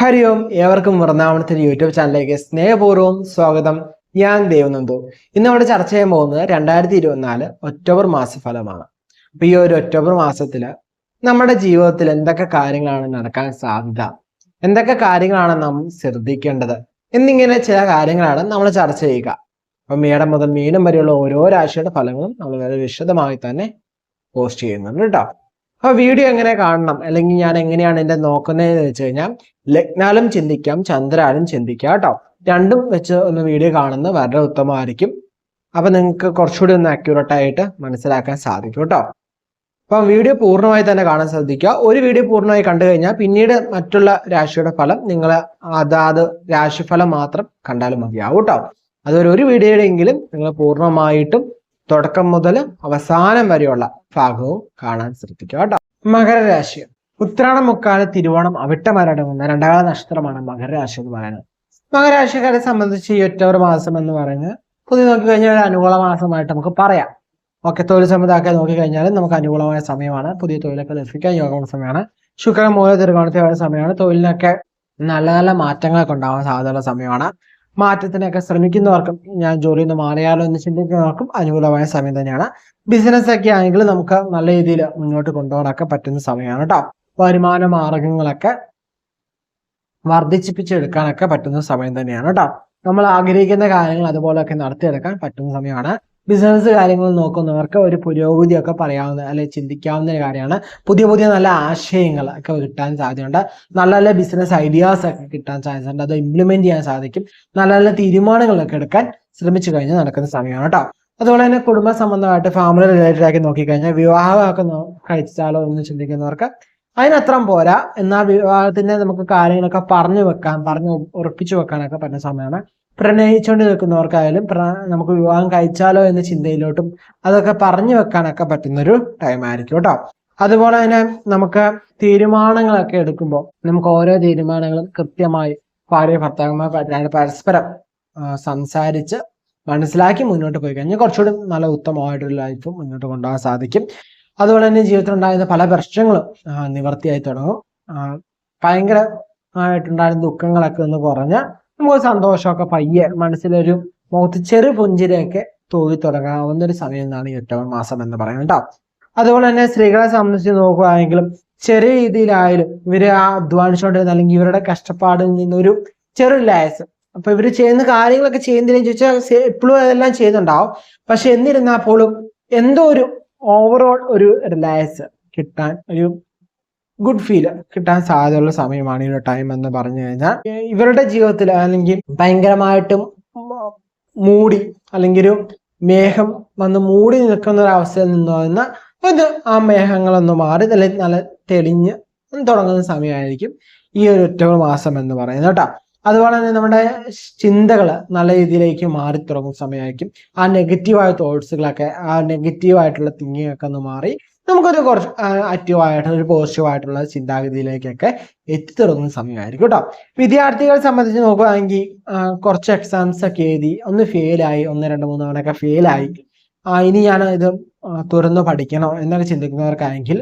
ഹരി ഓം ഏവർക്കും വൃന്ദാവനത്തിന്റെ യൂട്യൂബ് ചാനലിലേക്ക് സ്നേഹപൂർവം സ്വാഗതം. ഞാൻ ദേവനന്ദു. ഇന്ന് നമ്മുടെ ചർച്ച ചെയ്യാൻ പോകുന്നത് രണ്ടായിരത്തി ഇരുപത്തിനാല് ഒക്ടോബർ മാസഫലമാണ്. അപ്പൊ ഈ ഒരു ഒക്ടോബർ മാസത്തിൽ നമ്മുടെ ജീവിതത്തിൽ എന്തൊക്കെ കാര്യങ്ങളാണ് നടക്കാൻ സാധ്യത? എന്തൊക്കെ കാര്യങ്ങളാണ് നാം ശ്രദ്ധിക്കേണ്ടത്? എന്നിങ്ങനെ ചില കാര്യങ്ങളാണ് നമ്മൾ ചർച്ച ചെയ്യുക. അപ്പൊ മേടം മുതൽ മീനം വരെയുള്ള ഓരോ രാശിയുടെ ഫലങ്ങളും നമ്മൾ വളരെ വിശദമായി തന്നെ പോസ്റ്റ് ചെയ്യുന്നുണ്ട് കേട്ടോ. അപ്പൊ വീഡിയോ എങ്ങനെ കാണണം? അല്ലെങ്കിൽ ഞാൻ എങ്ങനെയാണ് എന്റെ നോക്കുന്നതെന്ന് വെച്ച് കഴിഞ്ഞാൽ ലഗ്നാലും ചിന്തിക്കാം ചന്ദ്രാലും ചിന്തിക്കാം കേട്ടോ. രണ്ടും വെച്ച് ഒന്ന് വീഡിയോ കാണുന്നത് വളരെ ഉത്തമമായിരിക്കും. അപ്പൊ നിങ്ങൾക്ക് കുറച്ചുകൂടി ഒന്ന് അക്യൂറേറ്റ് ആയിട്ട് മനസ്സിലാക്കാൻ സാധിക്കും കേട്ടോ. അപ്പം വീഡിയോ പൂർണമായി തന്നെ കാണാൻ ശ്രദ്ധിക്കുക. ഒരു വീഡിയോ പൂർണമായി കണ്ടു കഴിഞ്ഞാൽ പിന്നീട് മറ്റുള്ള രാശിയുടെ ഫലം നിങ്ങൾ അതാത് രാശിഫലം മാത്രം കണ്ടാലും മതിയാവും കേട്ടോ. അതൊരു ഒരു വീഡിയോയുടെയെങ്കിലും നിങ്ങൾ പൂർണമായിട്ടും തുടക്കം മുതൽ അവസാനം വരെയുള്ള ഭാഗവും കാണാൻ ശ്രദ്ധിക്കുക കേട്ടോ. മകരരാശി ഉത്രാടം മുക്കാല തിരുവോണം അവിട്ടമരടങ്ങുന്ന രണ്ടാമത്തെ നക്ഷത്രമാണ് മകരരാശി എന്ന് പറയുന്നത്. മകരരാശിക്കാരെ സംബന്ധിച്ച് ഈ ഒറ്റവർ മാസം എന്ന് പറയുന്നത് പുതിയ നോക്കിക്കഴിഞ്ഞാൽ ഒരു അനുകൂല മാസമായിട്ട് നമുക്ക് പറയാം. ഓക്കെ തൊഴിൽ നോക്കി നോക്കിക്കഴിഞ്ഞാൽ നമുക്ക് അനുകൂലമായ സമയമാണ്. പുതിയ തൊഴിലൊക്കെ ലഭിക്കാൻ യോഗമുള്ള സമയമാണ്. ശുക്രൻ മൂല തിരുകോണത്തിലുള്ള സമയമാണ്. തൊഴിലിനൊക്കെ നല്ല നല്ല മാറ്റങ്ങളൊക്കെ ഉണ്ടാവാൻ സാധ്യതയുള്ള സമയമാണ്. മാറ്റത്തിനൊക്കെ ശ്രമിക്കുന്നവർക്കും ഞാൻ ജോലിയിൽ നിന്ന് മാറിയാലോ എന്ന് ചിന്തിക്കുന്നവർക്കും അനുകൂലമായ സമയം തന്നെയാണ്. ബിസിനസ് ഒക്കെ ആണെങ്കിൽ നമുക്ക് നല്ല രീതിയിൽ മുന്നോട്ട് കൊണ്ടുപോകാനൊക്കെ പറ്റുന്ന സമയമാണ് കേട്ടോ വരുമാന മാർഗങ്ങളൊക്കെ വർദ്ധിപ്പിച്ചെടുക്കാനൊക്കെ പറ്റുന്ന സമയം തന്നെയാണ് കേട്ടോ നമ്മൾ ആഗ്രഹിക്കുന്ന കാര്യങ്ങൾ അതുപോലെയൊക്കെ നടത്തിയെടുക്കാൻ പറ്റുന്ന സമയമാണ്. ബിസിനസ് കാര്യങ്ങൾ നോക്കുന്നവർക്ക് ഒരു പുരോഗതിയൊക്കെ പറയാവുന്ന അല്ലെങ്കിൽ ചിന്തിക്കാവുന്ന ഒരു കാര്യമാണ്. പുതിയ പുതിയ നല്ല ആശയങ്ങൾ ഒക്കെ കിട്ടാൻ സാധ്യതയുണ്ട്. നല്ല നല്ല ബിസിനസ് ഐഡിയാസ് ഒക്കെ കിട്ടാൻ സാധ്യതയുണ്ട്. അത് ഇംപ്ലിമെന്റ് ചെയ്യാൻ സാധിക്കും. നല്ല നല്ല തീരുമാനങ്ങളൊക്കെ എടുക്കാൻ ശ്രമിച്ചു കഴിഞ്ഞാൽ നടക്കുന്ന സമയമാണ് കേട്ടോ. അതുപോലെ തന്നെ കുടുംബ സംബന്ധമായിട്ട് ഫാമിലി റിലേറ്റഡ് ആക്കി നോക്കിക്കഴിഞ്ഞാൽ വിവാഹമൊക്കെ കഴിച്ചാലോ എന്ന് ചിന്തിക്കുന്നവർക്ക് അതിനത്രം പോരാ. എന്നാൽ വിവാഹത്തിന്റെ നമുക്ക് കാര്യങ്ങളൊക്കെ പറഞ്ഞു വെക്കാൻ പറഞ്ഞു ഉറപ്പിച്ചു വെക്കാനൊക്കെ പറ്റുന്ന സമയമാണ്. പ്രണയിച്ചുകൊണ്ട് നിൽക്കുന്നവർക്കായാലും നമുക്ക് വിവാഹം കഴിച്ചാലോ എന്ന ചിന്തയിലോട്ടും അതൊക്കെ പറഞ്ഞു വെക്കാനൊക്കെ പറ്റുന്നൊരു ടൈം ആയിരിക്കും കേട്ടോ. അതുപോലെ തന്നെ നമുക്ക് തീരുമാനങ്ങളൊക്കെ എടുക്കുമ്പോൾ നമുക്ക് ഓരോ തീരുമാനങ്ങളും കൃത്യമായി ഭാര്യ ഭർത്താക്കന്മാർ പര- പരസ്പരം സംസാരിച്ച് മനസ്സിലാക്കി മുന്നോട്ട് പോയി കഴിഞ്ഞാൽ കുറച്ചുകൂടി നല്ല ഉത്തമമായിട്ടൊരു ലൈഫ് മുന്നോട്ട് കൊണ്ടുപോകാൻ സാധിക്കും. അതുപോലെ തന്നെ ജീവിതത്തിൽ ഉണ്ടായിരുന്ന പല പ്രശ്നങ്ങളും നിവർത്തിയായി തുടങ്ങും. ഭയങ്കര ഭയങ്കരമായിട്ടുണ്ടായിരുന്ന ദുഃഖങ്ങളൊക്കെ ഒന്ന് കുറഞ്ഞ് നമുക്ക് സന്തോഷമൊക്കെ പയ്യെ മനസ്സിലൊരു മുഖത്ത് ചെറു പുഞ്ചിരിയൊക്കെ തൂവി തുടങ്ങാവുന്ന ഒരു സമയം എന്നാണ് ഈ ഒറ്റവൻ മാസം എന്ന് പറയുന്നത് കേട്ടോ. അതുപോലെ തന്നെ സ്ത്രീകളെ സംബന്ധിച്ച് നോക്കുകയാണെങ്കിലും ചെറിയ രീതിയിലായാലും ഇവർ ആ അധ്വാനിച്ചുകൊണ്ടിരുന്ന അല്ലെങ്കിൽ ഇവരുടെ കഷ്ടപ്പാടിൽ നിന്നൊരു ചെറു ലയസ് അപ്പൊ ഇവർ ചെയ്യുന്ന കാര്യങ്ങളൊക്കെ ചെയ്യുന്നില്ലെന്ന് ചോദിച്ചാൽ എപ്പോഴും അതെല്ലാം ചെയ്യുന്നുണ്ടാവും. പക്ഷെ എന്നിരുന്നാൽ പോലും എന്തോ ഒരു ഓവറോൾ ഒരു ലയസ് കിട്ടാൻ ഒരു ഗുഡ് ഫീൽ കിട്ടാൻ സാധ്യതയുള്ള സമയമാണ് ഈ ടൈം എന്ന് പറഞ്ഞു കഴിഞ്ഞാൽ. ഇവരുടെ ജീവിതത്തിൽ അല്ലെങ്കിൽ ഭയങ്കരമായിട്ടും മൂടി അല്ലെങ്കിൽ ഒരു മേഘം വന്ന് മൂടി നിൽക്കുന്ന ഒരു അവസ്ഥയിൽ നിന്ന് ഇത് ആ മേഘങ്ങളൊന്ന് മാറി നല്ല നല്ല തെളിഞ്ഞ് തുടങ്ങുന്ന സമയമായിരിക്കും ഈ ഒരു ഒക്ടോബർ മാസം എന്ന് പറയുന്നത് കേട്ടോ. അതുപോലെ തന്നെ നമ്മുടെ ചിന്തകൾ നല്ല രീതിയിലേക്ക് മാറി തുടങ്ങുന്ന സമയമായിരിക്കും. ആ നെഗറ്റീവായ തോട്ട്സുകളൊക്കെ ആ നെഗറ്റീവായിട്ടുള്ള തിങ്കിങ് ഒന്ന് മാറി നമുക്കൊരു കുറച്ച് ആക്റ്റീവ് ആയിട്ടുള്ള ഒരു പോസിറ്റീവായിട്ടുള്ള ചിന്താഗതിയിലേക്കൊക്കെ എത്തിത്തുടങ്ങുന്ന സമയമായിരിക്കും കേട്ടോ വിദ്യാർത്ഥികളെ സംബന്ധിച്ച് നോക്കുകയാണെങ്കിൽ കുറച്ച് എക്സാംസ് ഒക്കെ എഴുതി ഒന്ന് ഫെയിലായി ഒന്ന് രണ്ട് മൂന്ന് തവണയൊക്കെ ഫെയിലായി ഇനി ഞാൻ ഇത് തുറന്ന് പഠിക്കണോ എന്നൊക്കെ ചിന്തിക്കുന്നവർക്കാണെങ്കിൽ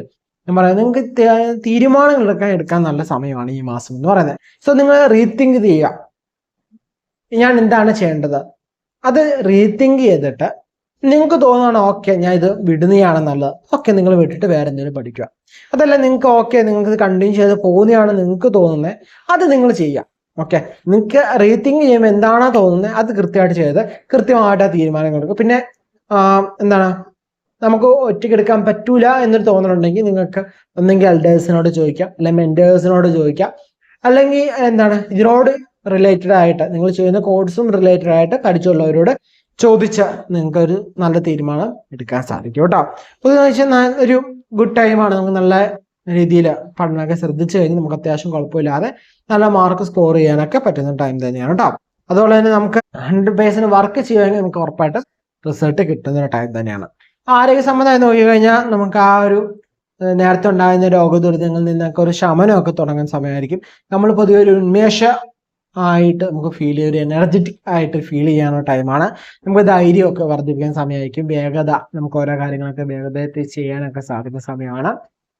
ഞാൻ പറയാം നിങ്ങൾക്ക് തീരുമാനങ്ങളൊക്കെ എടുക്കാൻ നല്ല സമയമാണ് ഈ മാസം എന്ന് പറയുന്നത്. സോ നിങ്ങൾ റീതിങ്ക് ചെയ്യുക. ഞാൻ എന്താണ് ചെയ്യേണ്ടത്? അത് റീതിങ്ക് ചെയ്തിട്ട് നിങ്ങൾക്ക് തോന്നുകയാണ് ഓക്കെ ഞാൻ ഇത് വിടുന്നതാണ് നല്ലത്. ഓക്കെ നിങ്ങൾ വിട്ടിട്ട് വേറെ എന്തെങ്കിലും പഠിക്കുക. അതല്ല നിങ്ങൾക്ക് ഓക്കെ നിങ്ങൾക്ക് കണ്ടിന്യൂ ചെയ്ത് പോകുന്നതാണ് നിങ്ങൾക്ക് തോന്നുന്നത് അത് നിങ്ങൾ ചെയ്യുക. ഓക്കെ? നിങ്ങൾക്ക് റീതിങ്ക് ചെയ്യുമ്പോൾ എന്താണോ തോന്നുന്നത് അത് കൃത്യമായിട്ട് ചെയ്ത് കൃത്യമായിട്ട് ആ തീരുമാനങ്ങൾ എടുക്കും പിന്നെ എന്താണ് നമുക്ക് ഒറ്റയ്ക്ക് എടുക്കാൻ പറ്റൂല എന്നൊരു തോന്നലുണ്ടെങ്കിൽ നിങ്ങൾക്ക് ഒന്നെങ്കിൽ എൽഡേഴ്സിനോട് ചോദിക്കാം അല്ലെങ്കിൽ മെന്റേഴ്സിനോട് ചോദിക്കാം അല്ലെങ്കിൽ എന്താണ് ഇതിനോട് റിലേറ്റഡ് ആയിട്ട് നിങ്ങൾ ചെയ്യുന്ന കോഴ്സും റിലേറ്റഡ് ആയിട്ട് പഠിച്ചുള്ളവരോട് ചോദിച്ച നിങ്ങൾക്ക് ഒരു നല്ല തീരുമാനം എടുക്കാൻ സാധിക്കും കേട്ടോ. അപ്പോൾ എന്ന് വെച്ചാൽ ഒരു ഗുഡ് ടൈമാണ് നമുക്ക് നല്ല രീതിയിൽ പഠനമൊക്കെ ശ്രദ്ധിച്ചു കഴിഞ്ഞ് നമുക്ക് അത്യാവശ്യം കുഴപ്പമില്ലാതെ നല്ല മാർക്ക് സ്കോർ ചെയ്യാനൊക്കെ പറ്റുന്ന ടൈം തന്നെയാണ് കേട്ടോ. അതുപോലെ തന്നെ നമുക്ക് ഹൺഡ്രഡ് പേഴ്സന്റ് വർക്ക് ചെയ്യുമെങ്കിൽ നമുക്ക് ഉറപ്പായിട്ടും റിസൾട്ട് കിട്ടുന്ന ടൈം തന്നെയാണ്. ആരോഗ്യ സംബന്ധമായി നോക്കിക്കഴിഞ്ഞാൽ നമുക്ക് ആ ഒരു നേരത്തെ ഉണ്ടായിരുന്ന രോഗദുരിതങ്ങളിൽ നിന്നൊക്കെ ഒരു ശമനമൊക്കെ തുടങ്ങുന്ന സമയമായിരിക്കും. നമ്മൾ പൊതുവെ ഒരു ഉന്മേഷ ആയിട്ട് നമുക്ക് ഫീൽ ചെയ്യും ഒരു എനർജറ്റിക് ആയിട്ട് ഫീൽ ചെയ്യാനുള്ള ടൈമാണ് നമുക്ക് ധൈര്യമൊക്കെ വർദ്ധിപ്പിക്കാൻ സമയമായിരിക്കും. വേഗത നമുക്ക് ഓരോ കാര്യങ്ങളൊക്കെ വേഗതയിൽ ചെയ്യാനൊക്കെ സാധിക്കുന്ന സമയമാണ്.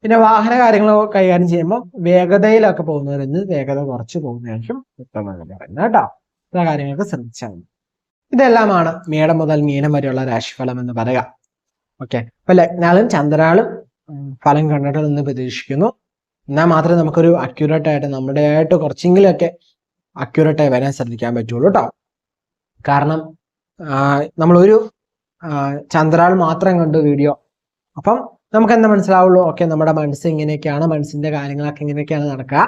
പിന്നെ വാഹന കാര്യങ്ങളൊക്കെ കൈകാര്യം ചെയ്യുമ്പോൾ വേഗതയിലൊക്കെ പോകുന്നവരെന്ന് വേഗത കുറച്ച് പോകുന്നതായിരിക്കും ഉത്തമം പറയുന്നത് കേട്ടോ. ഇത്ര കാര്യങ്ങളൊക്കെ ശ്രദ്ധിച്ചാൽ മതി. ഇതെല്ലാമാണ് മേടം മുതൽ മീനം വരെയുള്ള രാശിഫലം എന്ന് പറയുക. ഓക്കെ അപ്പൊ ലഗ്നാളും ചന്ദ്രാളും ഫലം കണ്ടിട്ട് നിന്ന് പ്രതീക്ഷിക്കുന്നു. എന്നാൽ മാത്രമേ നമുക്കൊരു അക്യൂറേറ്റ് ആയിട്ട് നമ്മുടേതായിട്ട് കുറച്ചെങ്കിലുമൊക്കെ അക്യൂറേറ്റ് ആയി വരാൻ ശ്രദ്ധിക്കാൻ പറ്റുള്ളൂ കേട്ടോ കാരണം നമ്മളൊരു ചന്ദ്രാൾ മാത്രം കണ്ടു വീഡിയോ അപ്പം നമുക്ക് എന്താ മനസ്സിലാവുള്ളൂ? ഓക്കെ നമ്മുടെ മനസ്സ് ഇങ്ങനെയൊക്കെയാണ് മനസ്സിന്റെ കാര്യങ്ങളൊക്കെ ഇങ്ങനെയൊക്കെയാണ് നടക്കുക.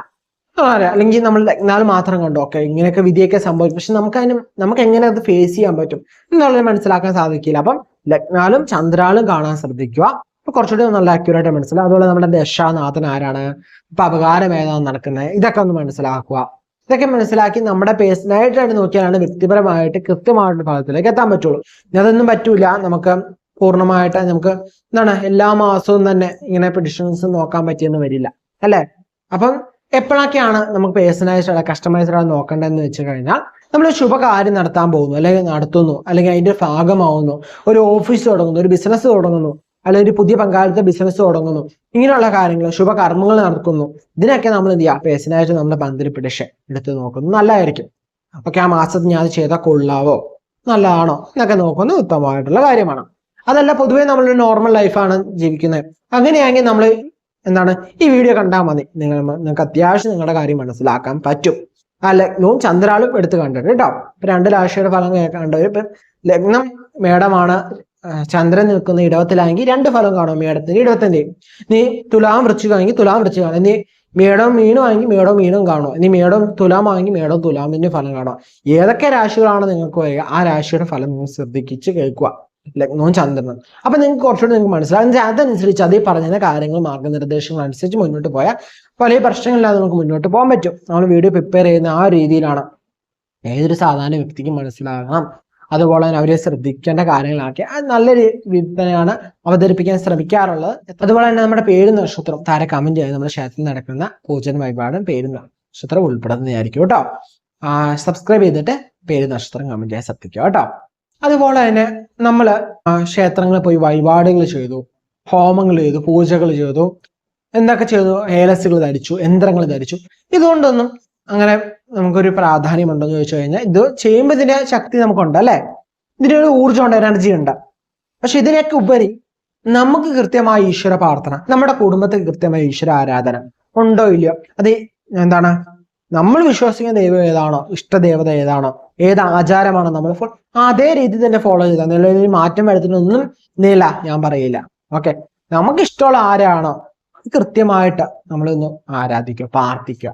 അല്ലെങ്കിൽ നമ്മൾ എന്നാൽ മാത്രം കണ്ടു. ഓക്കെ ഇങ്ങനെയൊക്കെ വിധിയൊക്കെ സംഭവിക്കും പക്ഷെ നമുക്ക് അതിന് നമുക്ക് എങ്ങനെ അത് ഫേസ് ചെയ്യാൻ പറ്റും? എന്നുള്ളത് മനസ്സിലാക്കാൻ സാധിക്കില്ല. അപ്പം ലഗ്നാലും ചന്ദ്രാളും കാണാൻ ശ്രദ്ധിക്കുക. അപ്പൊ കുറച്ചുകൂടി നല്ല അക്യൂറേറ്റ് മനസ്സിലാവും. അതുപോലെ നമ്മുടെ ദശാനാഥൻ ആരാണ്? ഇപ്പൊ അപകാരം ഏതാണ് നടക്കുന്നത് ഇതൊക്കെ ഒന്ന് മനസ്സിലാക്കുക. ഇതൊക്കെ മനസ്സിലാക്കി നമ്മുടെ പേഴ്സണലായിട്ടാണ് നോക്കിയാലാണ് വ്യക്തിപരമായിട്ട് കൃത്യമായിട്ട് ഭാഗത്തിലേക്ക് എത്താൻ പറ്റുള്ളൂ. അതൊന്നും പറ്റൂല. നമുക്ക് പൂർണമായിട്ട് നമുക്ക് എന്താണ് എല്ലാ മാസവും തന്നെ ഇങ്ങനെ പ്രഡിഷൻസ് നോക്കാൻ പറ്റിയെന്ന് വരില്ല. അല്ലെ? അപ്പം എപ്പോഴൊക്കെയാണ് നമുക്ക് പേഴ്സണലൈസ്ഡ് കസ്റ്റമൈസ്ഡ് ആണ് നോക്കേണ്ടതെന്ന് വെച്ച് കഴിഞ്ഞാൽ നമ്മൾ ശുഭകാര്യം നടത്താൻ പോകുന്നു അല്ലെങ്കിൽ നടത്തുന്നു അല്ലെങ്കിൽ അതിന്റെ ഭാഗമാവുന്നു ഒരു ഓഫീസ് തുടങ്ങുന്നു ഒരു ബിസിനസ് തുടങ്ങുന്നു. അല്ലെങ്കിൽ ഒരു പുതിയ പങ്കാളിത്ത ബിസിനസ് തുടങ്ങുന്നു. ഇങ്ങനെയുള്ള കാര്യങ്ങൾ ശുഭകർമ്മങ്ങൾ നടക്കുന്നു. ഇതിനൊക്കെ നമ്മൾ എന്ത് ചെയ്യുക? പേഴ്സണായിട്ട് നമ്മുടെ ബന്ധത്തിൽ പ്രഡിഷൻ എടുത്ത് നോക്കുന്നു. നല്ലതായിരിക്കും. ഓക്കെ ആ മാസത്തിൽ ഞാൻ അത് ചെയ്താൽ കൊള്ളാവോ? നല്ലതാണോ? എന്നൊക്കെ നോക്കുന്നത് ഉത്തമമായിട്ടുള്ള കാര്യമാണ്. അതല്ല പൊതുവേ നമ്മളൊരു നോർമൽ ലൈഫാണ് ജീവിക്കുന്നത്. അങ്ങനെയാണെങ്കിൽ നമ്മൾ എന്താണ്? ഈ വീഡിയോ കണ്ടാൽ മതി. നിങ്ങൾ നിങ്ങൾക്ക് അത്യാവശ്യം നിങ്ങളുടെ കാര്യം മനസ്സിലാക്കാൻ പറ്റും. ആ ലഗ്നവും ചന്ദ്രാളും എടുത്ത് കണ്ടിട്ട് കേട്ടോ. രണ്ട് രാശിയുടെ ഫലം കണ്ടവർ ഇപ്പൊ ലഗ്നം മേടമാണ്. ചന്ദ്രൻ നിൽക്കുന്ന ഇടവത്തിലാണെങ്കിൽ രണ്ട് ഫലം കാണും മേടത്തിന്റെ ഇടവത്തിന്റെയും. നീ തുലാം വൃശ്ചികമാണെങ്കിൽ തുലാം വൃശ്ചികമാണ് നീ മേടം മീനും ആണെങ്കിൽ മേടവും മീനും കാണും. ഇനി മേടം തുലാം ആണെങ്കിൽ മേടവും തുലാമിന്റെ ഫലം കാണും. ഏതൊക്കെ രാശികളാണ് നിങ്ങൾക്ക് വരിക? ആ രാശിയുടെ ഫലം നിങ്ങൾ ശ്രദ്ധിച്ച് കേൾക്കുക. ലഗ്നവും ചന്ദ്രനും. അപ്പൊ നിങ്ങൾക്ക് കുറച്ചുകൂടി നിങ്ങൾക്ക് മനസ്സിലാകും അതനുസരിച്ച് അതേ പറഞ്ഞ കാര്യങ്ങൾ മാർഗനിർദ്ദേശങ്ങൾ അനുസരിച്ച് മുന്നോട്ട് പോയാൽ പല പ്രശ്നങ്ങളില്ലാതെ നമുക്ക് മുന്നോട്ട് പോകാൻ പറ്റും. നമ്മൾ വീഡിയോ പ്രിപ്പയർ ചെയ്യുന്ന ആ രീതിയിലാണ്. ഏതൊരു സാധാരണ വ്യക്തിക്കും മനസ്സിലാകണം. അതുപോലെ തന്നെ അവരെ ശ്രദ്ധിക്കേണ്ട കാര്യങ്ങളാക്കി. നല്ലൊരു വിൽപ്പനയാണ് അവതരിപ്പിക്കാൻ ശ്രമിക്കാറുള്ളത്. അതുപോലെ തന്നെ നമ്മുടെ പേര് നക്ഷത്രം താരെ കമന്റ് ചെയ്ത് നമ്മുടെ ക്ഷേത്രത്തിൽ നടക്കുന്ന പൂജന വഴിപാടും പേര് നക്ഷത്രം ഉൾപ്പെടുന്നതായിരിക്കും കേട്ടോ. സബ്സ്ക്രൈബ് ചെയ്തിട്ട് പേര് നക്ഷത്രം കമന്റ് ചെയ്യാൻ ശ്രദ്ധിക്കുക കേട്ടോ. അതുപോലെ തന്നെ നമ്മൾ ക്ഷേത്രങ്ങളിൽ പോയി വഴിപാടുകൾ ചെയ്തു ഹോമങ്ങൾ ചെയ്തു പൂജകൾ ചെയ്തു എന്തൊക്കെ ചെയ്തു? ഏലസുകൾ ധരിച്ചു യന്ത്രങ്ങൾ ധരിച്ചു. ഇതുകൊണ്ടൊന്നും അങ്ങനെ നമുക്കൊരു പ്രാധാന്യമുണ്ടോ എന്ന് ചോദിച്ചു കഴിഞ്ഞാൽ ഇത് ചെയ്യുമ്പോൾ ഇതിന്റെ ശക്തി നമുക്കുണ്ട് അല്ലെ? ഇതിനൊരു ഊർജമുണ്ട് എനർജി ഉണ്ട് പക്ഷെ ഇതിനൊക്കെ ഉപരി നമുക്ക് കൃത്യമായ ഈശ്വര പ്രാർത്ഥന നമ്മുടെ കുടുംബത്തിൽ കൃത്യമായ ഈശ്വര ആരാധന ഉണ്ടോ ഇല്ലയോ? അത് എന്താണ്? നമ്മൾ വിശ്വസിക്കുന്ന ദൈവം ഏതാണോ ഇഷ്ടദേവത ഏതാണോ ഏത് ആചാരമാണോ നമ്മൾ അതേ രീതി തന്നെ ഫോളോ ചെയ്താൽ നിലവിൽ മാറ്റം വരുത്തുന്നൊന്നും നില ഞാൻ പറയില്ല. ഓക്കെ നമുക്ക് ഇഷ്ടമുള്ള ആരാണോ കൃത്യമായിട്ട് നമ്മളൊന്ന് ആരാധിക്കുക പ്രാർത്ഥിക്കുക.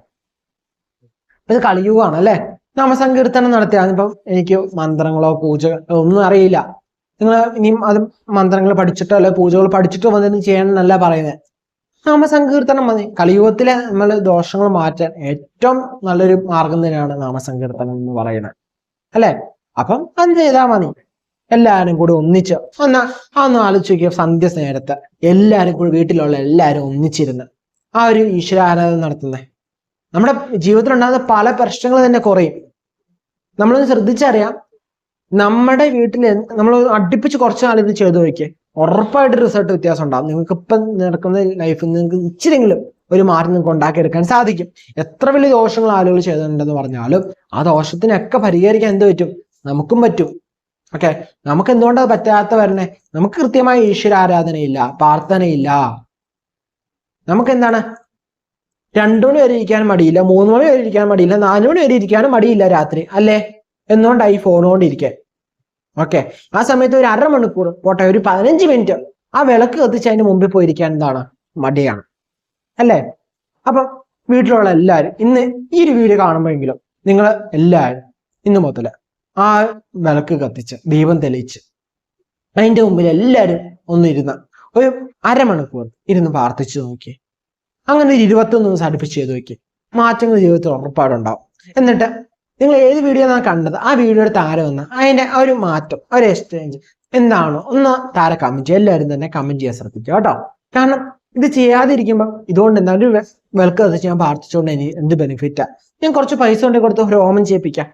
ഇത് കളിയുകയാണ് അല്ലെ നാമസങ്കീർത്തനം നടത്തിയ ഇപ്പം എനിക്ക് മന്ത്രങ്ങളോ പൂജകളോ ഒന്നും അറിയില്ല. നിങ്ങൾ ഇനിയും അത് മന്ത്രങ്ങൾ പഠിച്ചിട്ടോ അല്ലെ പൂജകൾ പഠിച്ചിട്ടോ വന്നിരുന്ന് ചെയ്യണം എന്നല്ല പറയുന്നത് നാമസങ്കീർത്തനം മതി. കലിയുഗത്തിലെ നമ്മൾ ദോഷങ്ങൾ മാറ്റാൻ ഏറ്റവും നല്ലൊരു മാർഗം തന്നെയാണ് നാമസങ്കീർത്തനം എന്ന് പറയുന്നത്. അല്ലെ? അപ്പം അത് ചെയ്താൽ മതി. എല്ലാവരും കൂടി ഒന്നിച്ച് ഒന്ന് ഒന്ന് ആലോചിച്ച് നോക്കിയ സന്ധ്യ നേരത്തെ എല്ലാവരും കൂടി വീട്ടിലുള്ള എല്ലാവരും ഒന്നിച്ചിരുന്ന് ആ ഒരു ഈശ്വരാരാധന നടത്തുന്നത് നമ്മുടെ ജീവിതത്തിൽ ഉണ്ടാകുന്ന പല പ്രശ്നങ്ങൾ തന്നെ കുറയും. നമ്മളൊന്ന് ശ്രദ്ധിച്ചറിയാം. നമ്മുടെ വീട്ടിൽ നമ്മൾ അടുപ്പിച്ച് കുറച്ച് നാൾ ഇത് ചെയ്തു നോക്കിയേ. ഉറപ്പായിട്ട് റിസൾട്ട് വ്യത്യാസം ഉണ്ടാകും നിങ്ങൾക്ക് ഇപ്പം നടക്കുന്ന ലൈഫിൽ നിങ്ങൾക്ക് ഇച്ചിരിങ്കിലും ഒരു മാറ്റം നിങ്ങൾക്ക് ഉണ്ടാക്കിയെടുക്കാൻ സാധിക്കും. എത്ര വലിയ ദോഷങ്ങൾ ആളുകൾ ചെയ്തിട്ടുണ്ടെന്ന് പറഞ്ഞാലും ആ ദോഷത്തിനൊക്കെ പരിഹരിക്കാൻ എന്ത് പറ്റും? നമുക്കും പറ്റും. ഓക്കെ നമുക്ക് എന്തുകൊണ്ടത് പറ്റാത്ത വരണേ? നമുക്ക് കൃത്യമായ ഈശ്വര ആരാധനയില്ല പ്രാർത്ഥനയില്ല. നമുക്ക് എന്താണ് രണ്ടു മണി വരെ ഇരിക്കാൻ മടിയില്ല മൂന്ന് മണി വരെ ഇരിക്കാൻ മടിയില്ല നാലു മണി വരെ ഇരിക്കാനും മടിയില്ല രാത്രി അല്ലേ? എന്നുകൊണ്ടായി ഫോൺ ഇരിക്കാൻ ഓക്കെ ആ സമയത്ത് ഒരു അരമണിക്കൂർ പോട്ടെ ഒരു പതിനഞ്ച് മിനിറ്റ് ആ വിളക്ക് കത്തിച്ച് അതിന് മുമ്പിൽ പോയിരിക്കാൻ എന്താണ്? മടിയാണ്. അല്ലേ? അപ്പം വീട്ടിലുള്ള എല്ലാവരും ഇന്ന് ഈ ഒരു വീഡിയോ കാണുമ്പോഴെങ്കിലും നിങ്ങൾ എല്ലാവരും ഇന്ന് മുതൽ ആ വിളക്ക് കത്തിച്ച് ദീപം തെളിയിച്ച് അതിന്റെ മുമ്പിൽ എല്ലാവരും ഒന്നിരുന്ന് ഒരു അരമണിക്കൂർ ഇരുന്ന് പ്രാർത്ഥിച്ചു നോക്കി അങ്ങനെ ഒരു ഇരുപത്തൊന്ന് ദിവസം അടുപ്പിച്ച് ചെയ്ത് നോക്കി. മാറ്റങ്ങൾ ജീവിതത്തിൽ ഉറപ്പാടുണ്ടാവും. എന്നിട്ട് നിങ്ങൾ ഏത് വീഡിയോ ആണ് കണ്ടത്? ആ വീഡിയോയുടെ താരം വന്ന അതിന്റെ ഒരു മാറ്റം ഒരു എക്സ്ചേഞ്ച് എന്താണോ ഒന്ന് താര കമന്റ് ചെയ്യുക. എല്ലാവരും തന്നെ കമന്റ് ചെയ്യാൻ ശ്രദ്ധിക്കുക കേട്ടോ. കാരണം ഇത് ചെയ്യാതിരിക്കുമ്പോൾ ഇതുകൊണ്ട് എന്താണ്? ഒരു വെ- വിളക്ക് ഞാൻ പ്രാർത്ഥിച്ചുകൊണ്ട് ഇനി എന്ത് ബെനിഫിറ്റാ ഞാൻ കുറച്ച് പൈസ കൊണ്ട് കൊടുത്ത് ഹോമം ചെയ്യിപ്പിക്കാം.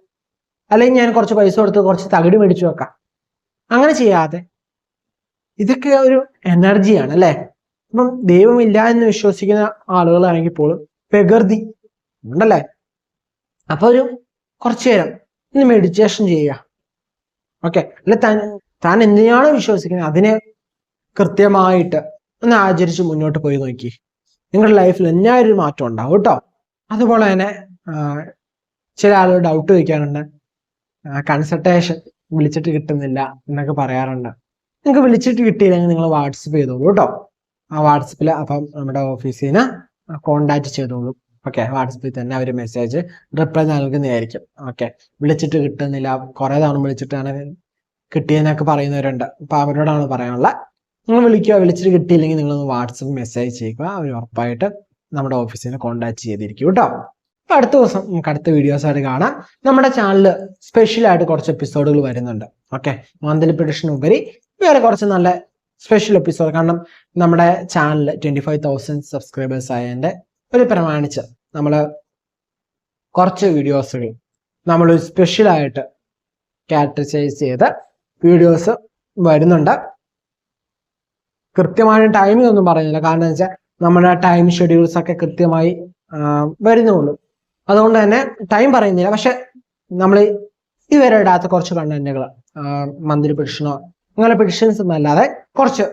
അല്ലെങ്കിൽ ഞാൻ കുറച്ച് പൈസ കൊടുത്ത് കുറച്ച് തകിട് മേടിച്ചു വെക്കാം. അങ്ങനെ ചെയ്യാതെ ഇതൊക്കെ ഒരു എനർജിയാണ് അല്ലെ? അപ്പം ദൈവമില്ല എന്ന് വിശ്വസിക്കുന്ന ആളുകളാണെങ്കിൽ പോലും പ്രകൃതി ഉണ്ടല്ലേ? അപ്പൊ ഒരു കുറച്ചു നേരം ഇന്ന് മെഡിറ്റേഷൻ ചെയ്യുക. ഓക്കെ അല്ല താൻ താൻ എന്തിനാണ് വിശ്വസിക്കുന്നത്? അതിനെ കൃത്യമായിട്ട് ഒന്ന് ആചരിച്ച് മുന്നോട്ട് പോയി നോക്കി. നിങ്ങളുടെ ലൈഫിൽ എന്നാ ഒരു മാറ്റം ഉണ്ടാവും കേട്ടോ. അതുപോലെ തന്നെ ചില ആളുകൾ ഡൗട്ട് ചോദിക്കാറുണ്ട്. കൺസൾട്ടേഷൻ വിളിച്ചിട്ട് കിട്ടുന്നില്ല എന്നൊക്കെ പറയാറുണ്ട്. നിങ്ങൾക്ക് വിളിച്ചിട്ട് കിട്ടിയില്ലെങ്കിൽ നിങ്ങൾ വാട്സപ്പ് ചെയ്തോളൂ കേട്ടോ. ആ വാട്സപ്പിൽ അപ്പം നമ്മുടെ ഓഫീസിൽ നിന്ന് കോണ്ടാക്ട് ചെയ്തോളൂ. ഓക്കെ വാട്സപ്പിൽ തന്നെ അവർ മെസ്സേജ് റിപ്ലൈ നൽകുന്നതായിരിക്കും. ഓക്കെ വിളിച്ചിട്ട് കിട്ടുന്നില്ല. കുറേ തവണ വിളിച്ചിട്ടാണ് കിട്ടിയെന്നൊക്കെ പറയുന്നവരുണ്ട്. അപ്പം അവരോടാണ് പറയാനുള്ളത് നിങ്ങൾ വിളിക്കുക. വിളിച്ചിട്ട് കിട്ടിയില്ലെങ്കിൽ നിങ്ങൾ വാട്സപ്പ് മെസ്സേജ് ചെയ്യുക. അവർ ഉറപ്പായിട്ട് നമ്മുടെ ഓഫീസിനെ കോണ്ടാക്ട് ചെയ്തിരിക്കും കേട്ടോ. അപ്പം അടുത്ത ദിവസം നമുക്ക് അടുത്ത വീഡിയോസായിട്ട് കാണാം. നമ്മുടെ ചാനലിൽ സ്പെഷ്യലായിട്ട് കുറച്ച് എപ്പിസോഡുകൾ വരുന്നുണ്ട്. ഓക്കെ മന്ത്ലി പ്രഡിഷൻ ഉപരി വേറെ കുറച്ച് നല്ല സ്പെഷ്യൽ എപ്പിസോഡ് കാരണം നമ്മുടെ channel twenty five thousand subscribers ആയതിന്റെ ഒരു പ്രമാണിച്ച് നമ്മൾ കുറച്ച് വീഡിയോസുകൾ നമ്മൾ സ്പെഷ്യലായിട്ട് ആയിട്ട് ചെയ്ത വീഡിയോസ് വരുന്നുണ്ട്. കൃത്യമായ ടൈമിംഗ് ഒന്നും പറയുന്നില്ല. കാരണം എന്ന് വെച്ചാൽ നമ്മുടെ ടൈം ഷെഡ്യൂൾസ് ഒക്കെ കൃത്യമായി വരുന്നുള്ളൂ. അതുകൊണ്ട് തന്നെ ടൈം പറയുന്നില്ല. പക്ഷെ നമ്മൾ ഇവരെ ഇടാത്ത കുറച്ച് കണ്ടന്റുകൾ മന്ത്രി പെഡിഷനോ അങ്ങനെ പെഡിഷൻസ് ഒന്നും അല്ലാതെ കുറച്ച്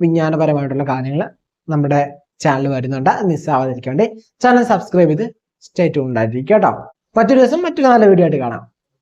വിജ്ഞാനപരമായിട്ടുള്ള കാര്യങ്ങൾ നമ്മുടെ ചാനൽ വരുന്നുണ്ട്. മിസ്സാവാതിരിക്കാൻ ചാനൽ സബ്സ്ക്രൈബ് ചെയ്ത് സ്റ്റേ ഉണ്ടായിരിക്കും കേട്ടോ മറ്റൊരു ദിവസം മറ്റൊരു നല്ല വീഡിയോ ആയിട്ട് കാണാം.